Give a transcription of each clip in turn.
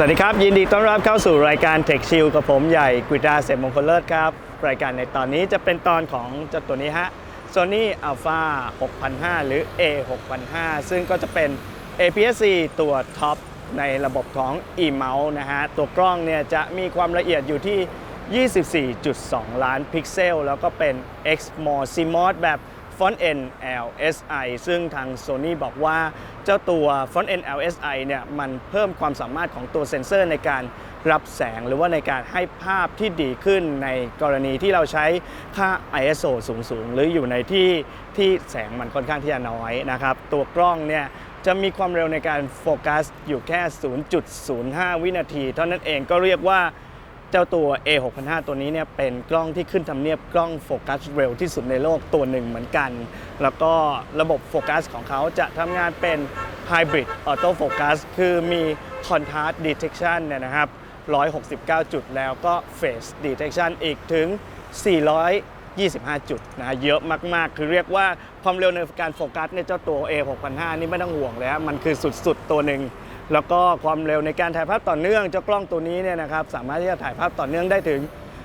สวัสดีครับ ยินดีต้อนรับเข้าสู่รายการ Tech Chill กับผมใหญ่กฤษาเสมมงคลเลิศครับ รายการในตอนนี้จะเป็นตอนของเจ้าตัวนี้ฮะ Sony Alpha 6005 หรือ A 6005ซึ่งก็จะเป็น APS-C ตัวท็อปในระบบของ e-mouse นะฮะ ตัวกล้องเนี่ยจะมีความละเอียดอยู่ที่ 24.2 ล้านพิกเซล แล้วก็เป็น XMOD CMOS แบบ Front End LSI ซึ่งทาง Sony บอกว่าเจ้าตัว Front End LSI เนี่ยมันเพิ่มความสามารถของตัวเซ็นเซอร์ในการรับแสงหรือว่าในการให้ภาพที่ดีขึ้นในกรณีที่เราใช้ค่า ISO สูงๆ หรืออยู่ในที่ที่แสงมันค่อนข้างที่จะน้อยนะครับ ตัวกล้องเนี่ยจะมีความเร็วในการโฟกัสอยู่แค่ 0.05 วินาที เท่านั้นเองก็เรียกว่า เจ้าตัว A 6 0 0ตัวนี้เนี่ยเป็นกล้องที่ขึ้นทำเนียบกล้องโฟกัสเร็วที่สุดในโลกตัวหนึ่งเหมือนกัน แล้วก็ระบบโฟกัสของเขาจะทำงานเป็น Hybrid Auto Focus คือมี Contrast Detection เนี่ยนะครับ 169 จุดแล้วก็ Phase Detection อีกถึง425 จุดนะเยอะมาก ๆ คือเรียกว่าความเร็วในการโฟกัสในยเจ้าตัว A 6 0 0นี่ไม่ต้องห่วงเลยฮะมันคือสุด ๆ ตัวหนึ่ง แล้วก็ความเร็วในการถ่ายภาพต่อเนื่องเจ้ากล้องตัวนี้เนี่ยนะครับสามารถที่จะถ่ายภาพต่อเนื่องได้ถึง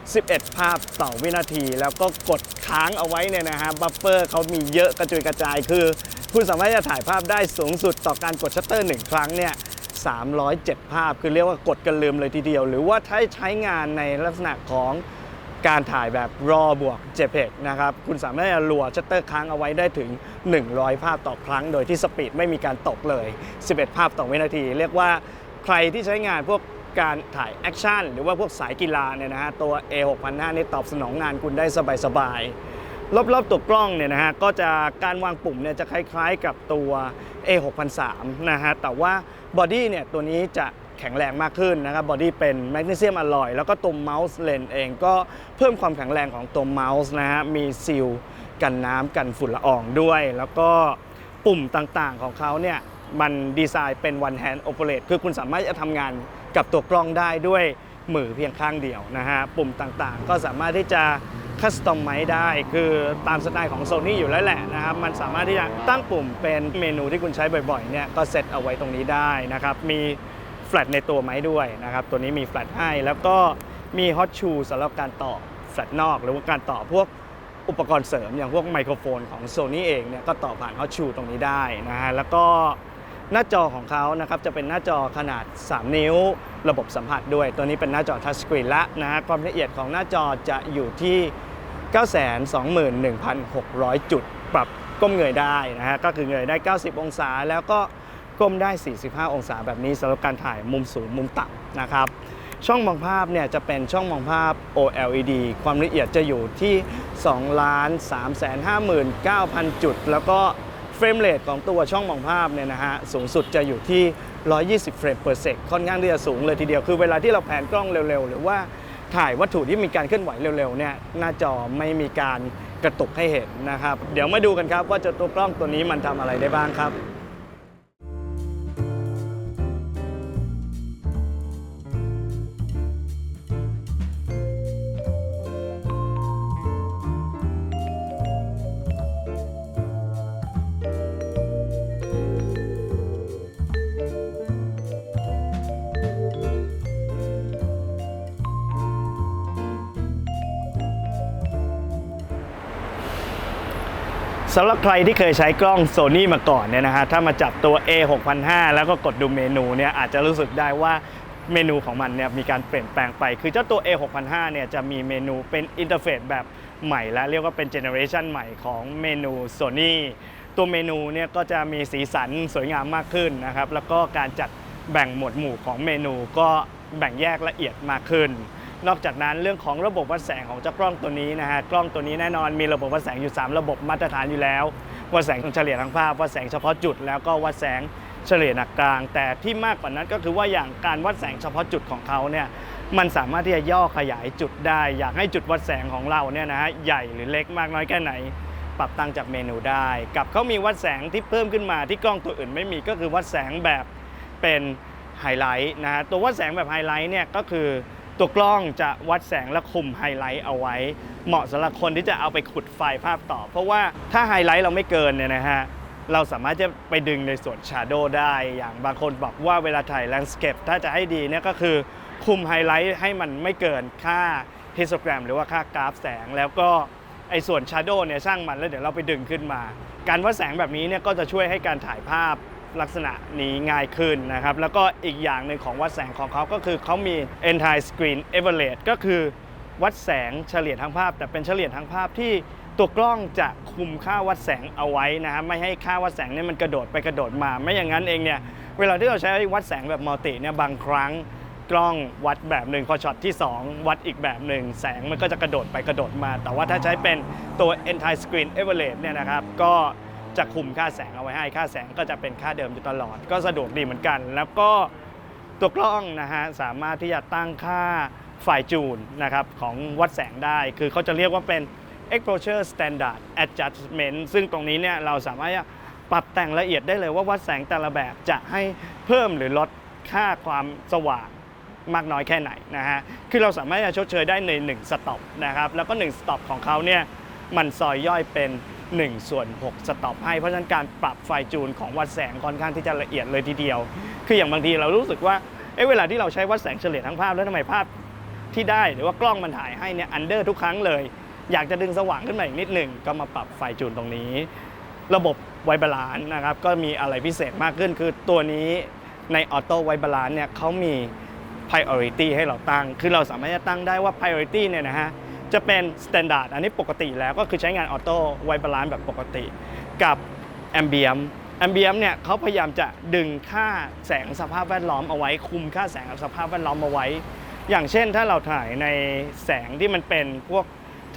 11 ภาพต่อวินาที แล้วก็กดค้างเอาไว้เนี่ยนะฮะบัฟเฟอร์เขามีเยอะกระจุยกระจายคือ คุณสามารถที่จะถ่ายภาพได้สูงสุดต่อการกดชัตเตอร์หนึ่งครั้งเนี่ย307 ภาพ คือเรียกว่ากดกันลืมเลยทีเดียว หรือว่าถ้าใช้งานในลักษณะของ การถ่ายแบบ RAW บวก JPEG นะครับ คุณสามารถจะรัวชัตเตอร์ค้างเอาไว้ได้ถึง 100 ภาพต่อครั้ง โดยที่สปีดไม่มีการตกเลย 11 ภาพต่อวินาที เรียกว่าใครที่ใช้งานพวกการถ่ายแอคชั่นหรือว่าพวกสายกีฬาเนี่ยนะฮะตัว A6,500 นี่ตอบสนองงานคุณได้สบายๆ รอบๆตัวกล้องเนี่ยนะฮะก็จะการวางปุ่มเนี่ยจะคล้ายๆกับตัว A6003 นะฮะแต่ว่าบอดี้เนี่ยตัวนี้จะ แข็งแรงมากขึ้นนะครับบอดี้เป็นแมกนีเซียมอลลอย แล้วก็ตัวเมาส์เลนเองก็เพิ่มความแข็งแรงของตัวเมาส์นะฮะมีซีลกันน้ำกันฝุ่นละอองด้วย แล้วก็ปุ่มต่างๆของเขาเนี่ยมันดีไซน์เป็น one hand operate คือคุณสามารถจะทำงานกับตัวกล้องได้ด้วยมือเพียงข้างเดียวนะฮะ ปุ่มต่างๆ ก็สามารถที่จะคัสตอมไมได้ คือตามสไตล์ของ Sony อยู่แล้วแหละนะครับ มันสามารถที่จะตั้งปุ่มเป็นเมนูที่คุณใช้บ่อยๆเนี่ยก็เซตเอาไว้ตรงนี้ได้นะครับ มี ลชในตัวไหมด้วยนะครับ ตัวนี้มีแฟลชให้แล้วก็มีฮอตชูสำหรับการต่อแฟลชนอก หรือว่าการต่อพวกอุปกรณ์เสริมอย่างพวกไมโครโฟนของ Sony เองเนี่ยก็ต่อผ่านฮอตชูตรงนี้ได้นะฮะแล้วก็หน้าจอของเขานะครับจะเป็นหน้าจอขนาด 3 นิ้ว ระบบสัมผัสด้วย ตัวนี้เป็นหน้าจอทัชสกรีนละนะฮะความละเอียดของหน้าจอจะอยู่ที่ 921,600 จุด ปรับก้มเงยได้นะฮะก็คือเงยได้ 90 องศาแล้วก็ ก้มได้ 45 องศาแบบนี้สำหรับการถ่ายมุมสูงมุมต่ำนะครับ ช่องมองภาพเนี่ยจะเป็นช่องมองภาพ OLED ความละเอียดจะอยู่ที่ 2 3 5 9 0 0จุด แล้วก็เฟรมเรทของตัวช่องมองภาพเนี่ยนะฮะสูงสุดจะอยู่ที่ 120 เฟรม per sec ค่อนข้างที่จะสูงเลยทีเดียว คือเวลาที่เราแผนกล้องเร็วๆ หรือว่าถ่ายวัตถุที่มีการเคลื่อนไหวเร็วๆเนี่ยหน้าจอไม่มีการกระตุกให้เห็นนะครับ เดี๋ยวมาดูกันครับว่าจะตัวกล้องตัวนี้มันทำอะไรได้บ้างครับ สำหรับใครที่เคยใช้กล้อง Sony มาก่อนเนี่ยนะฮะถ้ามาจับตัว A6005 แล้วก็กดดูเมนูเนี่ยอาจจะรู้สึกได้ว่าเมนูของมันเนี่ยมีการเปลี่ยนแปลงไป คือเจ้าตัว A6005 เนี่ยจะมีเมนูเป็นอินเทอร์เฟซแบบใหม่และเรียกว่าเป็นเจเนอเรชันใหม่ของเมนู Sony ตัวเมนูเนี่ยก็จะมีสีสันสวยงามมากขึ้นนะครับแล้วก็การจัดแบ่งหมวดหมู่ของเมนูก็แบ่งแยกละเอียดมากขึ้น นอกจากนั้นเรื่องของระบบวัดแสงของเจ้ากล้องตัวนี้นะฮะกล้องตัวนี้แน่นอนมีระบบวัดแสงอยู่ 3 ระบบมาตรฐานอยู่แล้ว วัดแสงเฉลี่ยทั้งภาพ วัดแสงเฉพาะจุด แล้วก็วัดแสงเฉลี่ยหนักกลาง แต่ที่มากกว่านั้นก็คือว่าอย่างการวัดแสงเฉพาะจุดของเขาเนี่ยมันสามารถที่จะย่อขยายจุดได้ อยากให้จุดวัดแสงของเราเนี่ยนะฮะใหญ่หรือเล็กมากน้อยแค่ไหน ปรับตั้งจากเมนูได้ กับเขามีวัดแสงที่เพิ่มขึ้นมาที่กล้องตัวอื่นไม่มีก็คือวัดแสงแบบเป็นไฮไลท์นะฮะตัววัดแสงแบบไฮไลท์เนี่ยก็คือ ตัวกล้องจะวัดแสงและคุมไฮไลท์เอาไว้ เหมาะสำหรับคนที่จะเอาไปขุดไฟล์ภาพต่อ เพราะว่าถ้าไฮไลท์เราไม่เกินเนี่ยนะฮะเราสามารถจะไปดึงในส่วน Shadow ได้อย่างบางคนบอกว่าเวลาถ่าย Landscape ถ้าจะให้ดีเนี่ยก็คือคุมไฮไลท์ให้มันไม่เกินค่า histogram หรือว่าค่ากราฟแสงแล้วก็ไอ้ส่วน Shadow เนี่ยช่างมันแล้วเดี๋ยวเราไปดึงขึ้นมา การวัดแสงแบบนี้เนี่ยก็จะช่วยให้การถ่ายภาพ ลักษณะนี้ง่ายขึ้นนะครับ แล้วก็อีกอย่างหนึ่งของวัดแสงของเขาก็คือเขามี entire screen average ก็คือวัดแสงเฉลี่ยทั้งภาพ แต่เป็นเฉลี่ยทั้งภาพที่ตัวกล้องจะคุมค่าวัดแสงเอาไว้นะครับไม่ให้ค่าวัดแสงเนี่ยมันกระโดดไปกระโดดมา ไม่อย่างนั้นเองเนี่ยเวลาที่เราใช้วัดแสงแบบมัลติเนี่ยบางครั้งกล้องวัดแบบหนึ่งพอช็อตที่ 2 วัดอีกแบบหนึ่งแสงมันก็จะกระโดดไปกระโดดมา แต่ว่าถ้าใช้เป็นตัว entire screen average เนี่ยนะครับ ก็ จะคุมค่าแสงเอาไว้ให้ ค่าแสงก็จะเป็นค่าเดิมอยู่ตลอด ก็สะดวกดีเหมือนกัน แล้วก็ตัวกล้องนะฮะสามารถที่จะตั้งค่าฝ่ายจูนนะครับของวัดแสงได้ คือเขาจะเรียกว่าเป็น exposure standard adjustment ซึ่งตรงนี้เนี่ยเราสามารถปรับแต่งละเอียดได้เลยว่าวัดแสงแต่ละแบบจะให้เพิ่มหรือลดค่าความสว่างมากน้อยแค่ไหนนะฮะ คือเราสามารถจะชดเชยได้ใน 1 สต็อปนะครับ แล้วก็ 1 สต็อปของเขาเนี่ย มันซอยย่อยเป็น 1 ส่วน 6 สต็อปให้ เพราะฉะนั้นการปรับไฟจูนของวัดแสงค่อนข้างที่จะละเอียดเลยทีเดียว คืออย่างบางทีเรารู้สึกว่าเอ๊ะเวลาที่เราใช้วัดแสงเฉลี่ยทั้งภาพแล้วทำไมภาพที่ได้หรือว่ากล้องมันถ่ายให้เนี่ยอันเดอร์ทุกครั้งเลย อยากจะดึงสว่างขึ้นมาอีกนิดหนึ่งก็มาปรับไฟจูนตรงนี้ ระบบไวบาลานนะครับก็มีอะไรพิเศษมากขึ้น คือตัวนี้ในออโต้ไวบาลานเนี่ยเขามี priority ให้เราตั้ง คือเราสามารถจะตั้งได้ว่า priority เนี่ยนะฮะ จะเป็น standard อันนี้ปกติแล้วก็คือใช้งานออโต้ไวบาลานซ์แบบปกติ กับ ambient ambient เนี่ยเขาพยายามจะดึงค่าแสงสภาพแวดล้อมเอาไว้ คุมค่าแสงสภาพแวดล้อมเอาไว้ อย่างเช่นถ้าเราถ่ายในแสงที่มันเป็นพวก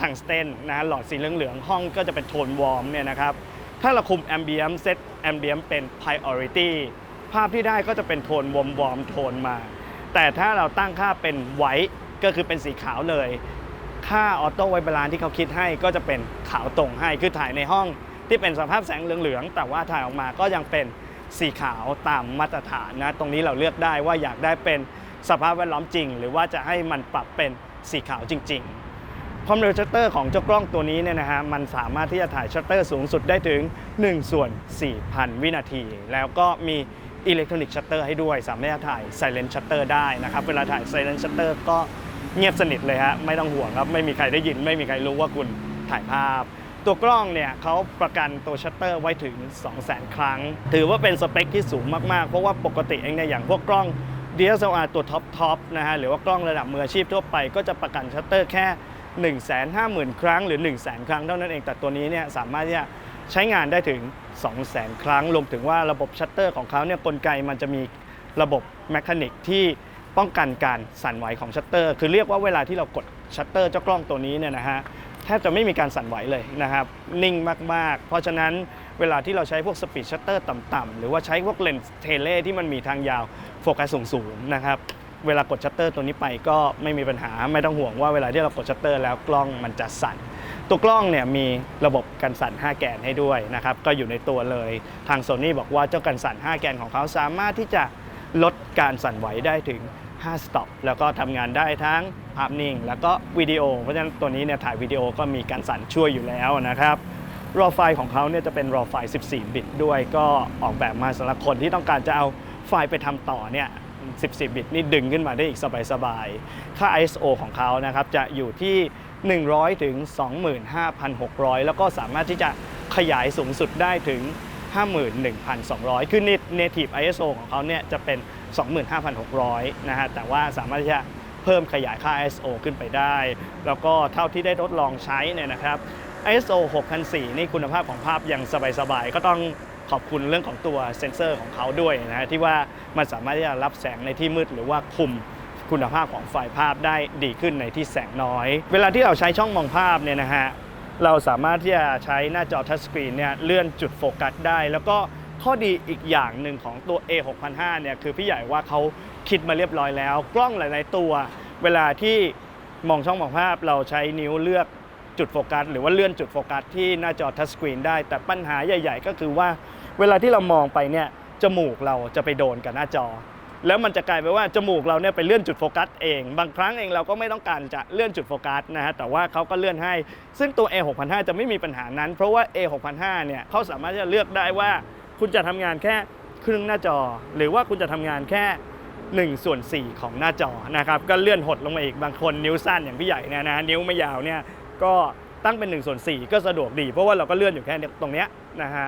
ทังสเตนนะหลอดสีเหลืองๆห้องก็จะเป็นโทนวอร์มเนี่ยนะครับถ้าเราคุม ambient set ambient เป็น priority ภาพที่ได้ก็จะเป็นโทนวอร์มวอร์มโทนมา แต่ถ้าเราตั้งค่าเป็นไวท์ก็คือเป็นสีขาวเลย ค่าออโต้ไวบาลานที่เขาคิดให้ก็จะเป็นขาวตรงให้คือถ่ายในห้องที่เป็นสภาพแสงเหลืองๆ แต่ว่าถ่ายออกมาก็ยังเป็นสีขาวตามมาตรฐานนะ ตรงนี้เราเลือกได้ว่าอยากได้เป็นสภาพแวดล้อมจริง หรือว่าจะให้มันปรับเป็นสีขาวจริงๆ ความเร็วชัตเตอร์ของเจ้ากล้องตัวนี้เนี่ยนะฮะ มันสามารถที่จะถ่ายชัตเตอร์สูงสุดได้ถึง 1 ส่วน 4,000 วินาที แล้วก็มีอิเล็กทรอนิกส์ชัตเตอร์ให้ด้วย สามารถถ่ายไซเลนชัตเตอร์ได้นะครับ เวลาถ่ายไซเลนชัตเตอร์ก็ เงียบสนิทเลยฮะไม่ต้องห่วงครับไม่มีใครได้ยิน ไม่มีใครรู้ว่าคุณถ่ายภาพ ตัวกล้องเนี่ยเขาประกันตัวชัตเตอร์ไว้ถึง 200,000 ครั้ง ถือว่าเป็นสเปคที่สูงมากๆ เพราะว่าปกติเองเนี่ยอย่างพวกกล้อง DSLR ตัวท็อปทอปนะฮะหรือว่ากล้องระดับมืออาชีพทั่วไปก็จะประกันชัตเตอร์แค่ 150,000 ครั้งหรือ 100,000 ครั้งเท่านั้นเองแต่ตัวนี้เนี่ยสามารถที่จะใช้งานได้ถึง 200,000 ครั้งรวมถึงว่าระบบชัตเตอร์ของเขาเนี่ยกลไกมันจะมีระบบแมคานิกที่ ป้องกันการสั่นไหวของชัตเตอร์ คือเรียกว่าเวลาที่เรากดชัตเตอร์เจ้ากล้องตัวนี้เนี่ยนะฮะแทบจะไม่มีการสั่นไหวเลยนะครับ นิ่งมาก ๆ เพราะฉะนั้นเวลาที่เราใช้พวกสปีดชัตเตอร์ต่ำๆหรือว่าใช้พวกเลนส์เทเลที่มันมีทางยาวโฟกัสสูงๆนะครับเวลากดชัตเตอร์ตัวนี้ไปก็ไม่มีปัญหาไม่ต้องห่วงว่าเวลาที่เรากดชัตเตอร์แล้วกล้องมันจะสั่น ตัวกล้องเนี่ยมีระบบกันสั่น 5 แกนให้ด้วยนะครับก็อยู่ในตัวเลยทางโซนี่บอกว่าเจ้ากันสั่น 5 แกนของเขาสามารถที่จะลดการสั่นไหวได้ถึง 5สต็อปแล้วก็ทำงานได้ทั้งภาพนิ่ง แล้วก็วิดีโอ เพราะฉะนั้นตัวนี้เนี่ยถ่ายวิดีโอก็มีการสั่นช่วยอยู่แล้วนะครับรอไฟล์ของเขาเนี่ยจะเป็น raw ไฟล์ 14 บิตด้วยก็ออกแบบมาสำหรับคนที่ต้องการจะเอาไฟล์ไปทำต่อเนี่ย14 บิตนี่ดึงขึ้นมาได้อีกสบายๆ ค่า ISO ของเขานะครับจะอยู่ที่ 100 ถึง 25,600 แล้วก็สามารถที่จะขยายสูงสุดได้ถึง 51,200 คือ native ISO ของเขาเนี่ยจะเป็น 25,600 นะฮะ แต่ว่าสามารถที่จะเพิ่มขยายค่า ISO ขึ้นไปได้ แล้วก็เท่าที่ได้ทดลองใช้เนี่ยนะครับ ISO 6004 นี่คุณภาพของภาพยังสบายๆ ก็ต้องขอบคุณเรื่องของตัวเซ็นเซอร์ของเขาด้วยนะฮะที่ว่ามันสามารถที่จะรับแสงในที่มืดหรือว่าคุมคุณภาพของไฟล์ภาพได้ดีขึ้นในที่แสงน้อย เวลาที่เราใช้ช่องมองภาพเนี่ยนะฮะเราสามารถที่จะใช้หน้าจอทัชสกรีนเนี่ยเลื่อนจุดโฟกัสได้ แล้วก็ ข้อดีอีกอย่างหนึ่งของตัว A 6 0 0เนี่ยคือพี่ใหญ่ว่าเขาคิดมาเรียบร้อยแล้ว กล้องหลาย ๆ ตัว เวลาที่มองช่องมองภาพเราใช้นิ้วเลือกจุดโฟกัส หรือว่าเลื่อนจุดโฟกัสที่หน้าจอทัชสกรีนได้ แต่ปัญหาใหญ่ ๆ ก็คือว่าเวลาที่เรามองไปเนี่ยจมูกเราจะไปโดนกับหน้าจอ แล้วมันจะกลายเป็นว่าจมูกเราเนี่ยไปเลื่อนจุดโฟกัสเอง บางครั้งเองเราก็ไม่ต้องการจะเลื่อนจุดโฟกัสนะฮะแต่ว่าเขาก็เลื่อนให้ ซึ่งตัว A 6 0 0จะไม่มีปัญหานั้น เพราะว่า A 6 0 0เนี่ยเขาสามารถจะเลือกได้ว่า คุณจะทำงานแค่ครึ่งหน้าจอ หรือว่าคุณจะทำงานแค่1ส่วน4 ของหน้าจอนะครับก็เลื่อนหดลงมาอีกบางคนนิ้วสั้นอย่างพี่ใหญ่เนยนะนิ้วไม่ยาวเนี่ยก็ตั้งเป็น1ส่วน4 ก็สะดวกดี เพราะว่าเราก็เลื่อนอยู่แค่ตรงเนี้ยนะฮะ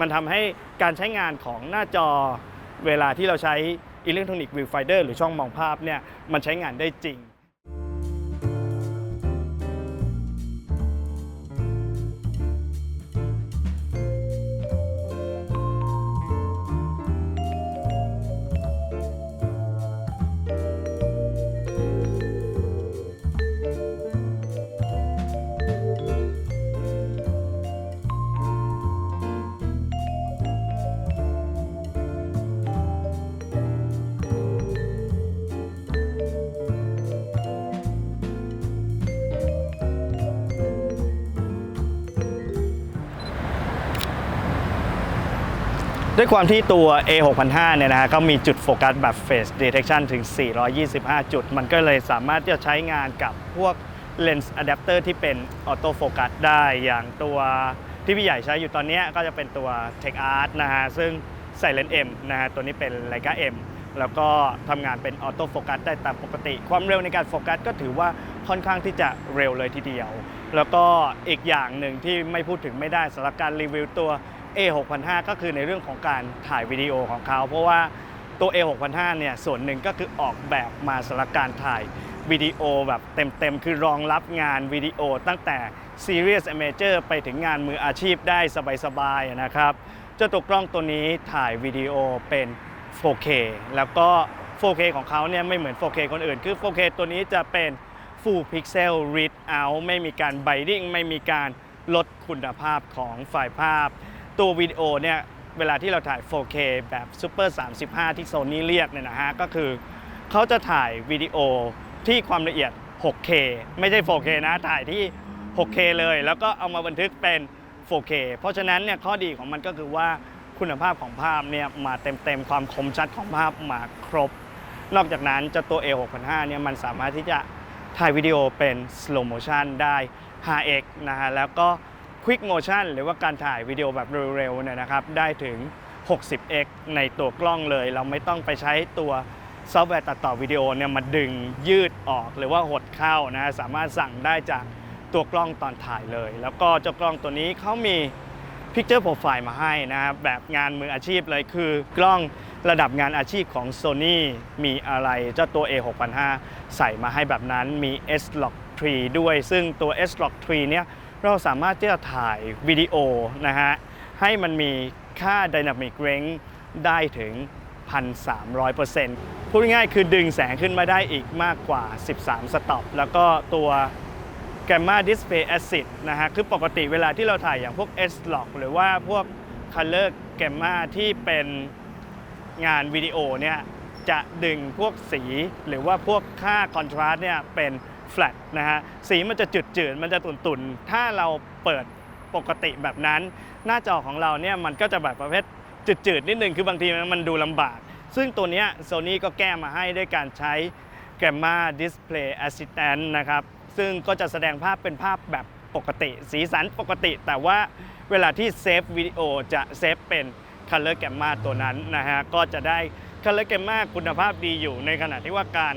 มันทำให้การใช้งานของหน้าจอเวลาที่เราใช้อิเล็กทรอนิกส์วิวไฟเดอร์หรือช่องมองภาพเนี่ยมันใช้งานได้จริง ด้วยความที่ตัว A6005 เนี่ยนะฮะก็มีจุดโฟกัสแบบ Face Detection ถึง 425 จุด มันก็เลยสามารถที่จะใช้งานกับพวกเลนส์อะแดปเตอร์ที่เป็นออโต้โฟกัสได้อย่างตัวที่พี่ใหญ่ใช้อยู่ตอนนี้ก็จะเป็นตัว Tech Art นะฮะ ซึ่งใส่เลนส์ M นะฮะ ตัวนี้เป็น Leica M แล้วก็ทำงานเป็นออโต้โฟกัสได้ตามปกติ ความเร็วในการโฟกัสก็ถือว่าค่อนข้างที่จะเร็วเลยทีเดียว แล้วก็อีกอย่างหนึ่งที่ไม่พูดถึงไม่ได้สำหรับการรีวิวตัว A6005 ก็คือในเรื่องของการถ่ายวิดีโอของเขา เพราะว่าตัว A6005 เนี่ยส่วนหนึ่งก็คือออกแบบมาสำหรับการถ่ายวิดีโอแบบเต็มๆ คือรองรับงานวิดีโอตั้งแต่ Serious Amateur ไปถึงงานมืออาชีพได้สบายๆนะครับเจ้าตัวกล้องตัวนี้ถ่ายวิดีโอเป็น 4K แล้วก็ 4K ของเขาเนี่ยไม่เหมือน 4K คนอื่น คือ 4K ตัวนี้จะเป็น Full Pixel Read Out ไม่มีการ Binding ไม่มีการลดคุณภาพของไฟล์ภาพ ตัววิดีโอเนี่ยเวลาที่เราถ่าย 4K แบบ Super 35 ที่โซนี่เรียกเนี่ยนะฮะ ก็คือเขาจะถ่ายวิดีโอที่ความละเอียด 6K ไม่ใช่ 4K นะ ถ่ายที่ 6K เลย แล้วก็เอามาบันทึกเป็น 4K เพราะฉะนั้นเนี่ยข้อดีของมันก็คือว่าคุณภาพของภาพเนี่ยมาเต็มๆ ความคมชัดของภาพมาครบ นอกจากนั้นจะตัว A6005 เนี่ยมันสามารถที่จะถ่ายวิดีโอเป็น slow motion ได้ 5x นะฮะ แล้วก็ quick motion หรือว่าการถ่ายวิดีโอแบบเร็วๆเนี่ยนะครับได้ถึง 60x ในตัวกล้องเลย เราไม่ต้องไปใช้ตัวซอฟต์แวร์ตัดต่อวิดีโอเนี่ยมาดึงยืดออกหรือว่าหดเข้านะสามารถสั่งได้จากตัวกล้องตอนถ่ายเลย แล้วก็เจ้ากล้องตัวนี้เขามี Picture Profile มาให้นะครับแบบงานมืออาชีพเลยคือกล้องระดับงานอาชีพของ Sony มีอะไรเจ้าตัว A6500 ใส่มาให้แบบนั้นมี S-Log 3 ด้วย ซึ่งตัว S-Log 3เนี่ย เราสามารถที่จะถ่ายวิดีโอนะฮะให้มันมีค่า Dynamic Range ได้ถึง 1,300%พูดง่ายคือดึงแสงขึ้นมาได้อีกมากกว่า 13 สต็อปแล้วก็ตัว Gamma Display Acid นะฮะคือปกติเวลาที่เราถ่ายอย่างพวก S-Log หรือว่าพวก Color Gamma ที่เป็นงานวิดีโอเนี่ยจะดึงพวกสีหรือว่าพวกค่าคอนทราสต์เนี่ยเป็น flat นะฮะสีมันจะจืดๆมันจะตุ่นๆ ถ้าเราเปิดปกติแบบนั้น หน้าจอของเราเนี่ยมันก็จะแบบประเภทจืดๆนิดนึงคือบางทีมันดูลำบาก ซึ่งตัวเนี้ย Sony ก็แก้มาให้ด้วยการใช้ Gamma Display Assistant นะครับ ซึ่งก็จะแสดงภาพเป็นภาพแบบปกติ สีสันปกติ แต่ว่าเวลาที่เซฟวิดีโอจะเซฟเป็น Color Gamma ตัวนั้นนะฮะก็จะได้ Color Gamma คุณภาพดีอยู่ในขณะที่ว่าการ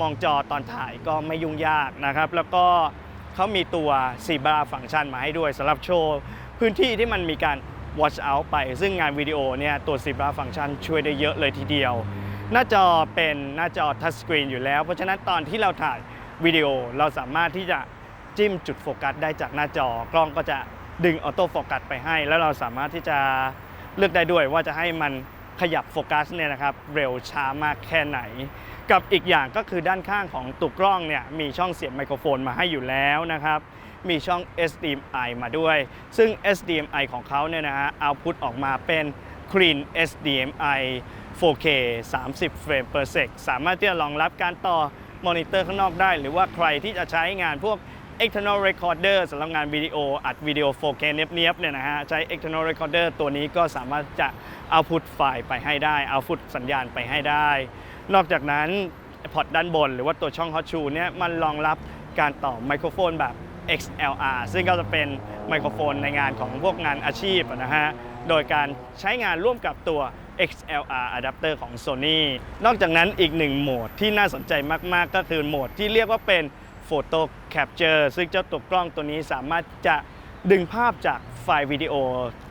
มองจอตอนถ่ายก็ไม่ยุ่งยากนะครับ แล้วก็เขามีตัว z e b r a ฟังก์ชันมาให้ด้วยสำหรับโชว์ พื้นที่ที่มันมีการ watch out ไป ซึ่งงานวิดีโอเนี่ยตัว z e b r a ฟังก์ชันช่วยได้เยอะเลยทีเดียว หน้าจอเป็นหน้าจอทัชสกรีนอยู่แล้ว เพราะฉะนั้นตอนที่เราถ่ายวิดีโอเราสามารถที่จะจิ้มจุดโฟกัสได้จากหน้าจอกล้องก็จะดึงออโต้โฟกัสไปให้ แล้วเราสามารถที่จะเลือกได้ด้วยว่าจะให้มันขยับโฟกัสเนี่ยนะครับเร็วช้ามากแค่ไหน กับอีกอย่างก็คือด้านข้างของตัวกล้องเนี่ยมีช่องเสียบไมโครโฟนมาให้อยู่แล้วนะครับมีช่อง SDMI มาด้วย ซึ่ง SDMI ของเขาเนี่ยนะฮะเอาพุตออกมาเป็น Clean SDMI 4K 30 เฟรม per sec สามารถที่จะรองรับการต่อมอนิเตอร์ข้างนอกได้ หรือว่าใครที่จะใช้งานพวก external recorder สำหรับงานวิดีโอ อัดวิดีโอ 4K เนียบๆเนี่ยนะฮะใช้ external recorder ตัวนี้ก็สามารถจะเอาพุทไฟล์ไปให้ได้เอาพุทสัญญาณไปให้ได้ นอกจากนั้นพอร์ตด้านบน หรือว่าตัวช่อง Hot Shoe เนี่ยมันรองรับการต่อไมโครโฟนแบบ XLR ซึ่งก็จะเป็นไมโครโฟนในงานของพวกงานอาชีพนะฮะ โดยการใช้งานร่วมกับตัว XLR adapter ของ Sony นอกจากนั้นอีกหนึ่งโหมดที่น่าสนใจมาก ๆ ก็คือโหมดที่เรียกว่าเป็น Photo Capture ซึ่งเจ้าตัวกล้องตัวนี้สามารถจะดึงภาพจากไฟล์วิดีโอ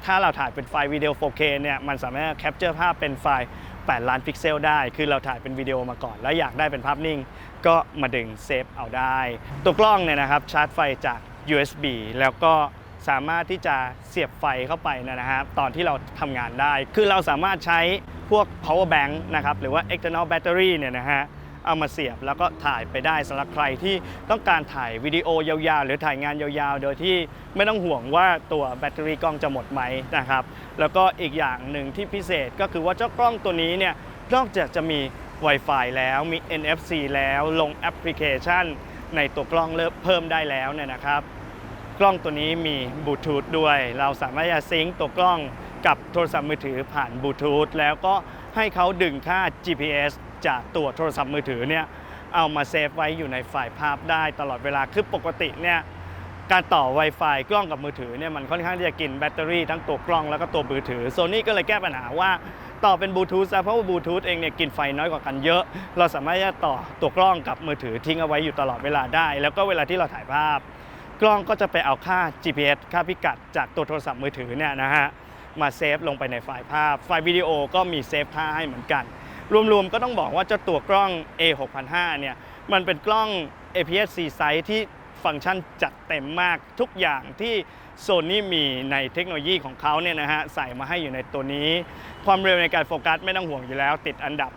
ถ้าเราถ่ายเป็นไฟล์วิดีโอ 4K เนี่ย มันสามารถแคปเจอร์ภาพเป็นไฟล์ 8 ล้านพิกเซลได้ คือเราถ่ายเป็นวิดีโอมาก่อน แล้วอยากได้เป็นภาพนิ่ง ก็มาดึงเซฟเอาได้ ตัวกล้องเนี่ยนะครับชาร์จไฟจาก USB แล้วก็สามารถที่จะเสียบไฟเข้าไปนะฮะตอนที่เราทำงานได้ คือเราสามารถใช้พวก power bank นะครับหรือว่า external battery เนี่ยนะฮะ เอามาเสียบ แล้วก็ถ่ายไปได้สำหรับใครที่ต้องการถ่ายวิดีโอยาวๆ หรือถ่ายงานยาวๆ โดยที่ไม่ต้องห่วงว่าตัวแบตเตอรี่กล้องจะหมดไหมนะครับ แล้วก็อีกอย่างหนึ่งที่พิเศษก็คือว่าเจ้ากล้องตัวนี้เนี่ยนอกจากจะมี Wi-Fi แล้วมี NFC แล้วลงแอปพลิเคชัน ในตัวกล้องเริ่มเพิ่มได้แล้วเนี่ยนะครับกล้องตัวนี้มีบลูทูธด้วย เราสามารถจะซิงค์ตัวกล้องกับโทรศัพท์มือถือผ่านบลูทูธแล้วก็ให้เขาดึงค่า GPS จากตัวโทรศัพท์มือถือเนี่ยเอามาเซฟไว้อยู่ในไฟล์ภาพได้ตลอดเวลาคือปกติเนี่ยการต่อ Wi-Fi กล้องกับมือถือเนี่ยมันค่อนข้างที่จะกินแบตเตอรี่ทั้งตัวกล้องแล้วก็ตัวมือถือโซนี่ก็เลยแก้ปัญหาว่าต่อเป็นบลูทูธซะเพราะว่าบลูทูธเองเนี่ยกินไฟน้อยกว่ากันเยอะ เราสามารถจะต่อตัวกล้องกับมือถือทิ้งเอาไว้อยู่ตลอดเวลาได้ แล้วก็เวลาที่เราถ่ายภาพ กล้องก็จะไปเอาค่า GPS ค่าพิกัดจากตัวโทรศัพท์มือถือเนี่ยนะฮะมาเซฟลงไปในไฟล์ภาพ ไฟล์วิดีโอก็มีเซฟค่าให้เหมือนกัน รวมๆก็ต้องบอกว่าเจ้าตัวกล้อง A6005 เนี่ยมันเป็นกล้อง APS-C size ที่ฟังก์ชันจัดเต็มมากทุกอย่างที่ Sony มีในเทคโนโลยีของเขาเนี่ยนะฮะใส่มาให้อยู่ในตัวนี้ ความเร็วในการโฟกัสไม่ต้องห่วงอยู่แล้ว ติดอันดับ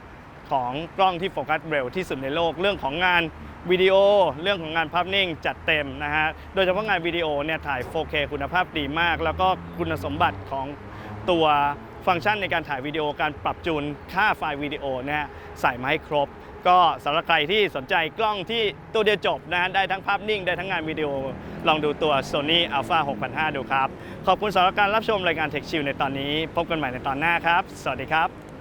ของกล้องที่โฟกัสเร็วที่สุดในโลกเรื่องของงานวิดีโอ เรื่องของงานภาพนิ่งจัดเต็มนะฮะโดยเฉพาะงานวิดีโอเนี่ยถ่าย 4K คุณภาพดีมาก แล้วก็คุณสมบัติของตัว ฟังก์ชันในการถ่ายวิดีโอการปรับจูนค่าไฟล์วิดีโอเนี่ยใส่มาให้ครบ ก็สำหรับใครที่สนใจกล้องที่ตัวเดียวจบนะฮะได้ทั้งภาพนิ่งได้ทั้งงานวิดีโอ ลองดูตัว Sony Alpha 6005 ดูครับ ขอบคุณสำหรับการรับชมรายการ Tech Chill ในตอนนี้ พบกันใหม่ในตอนหน้าครับ สวัสดีครับ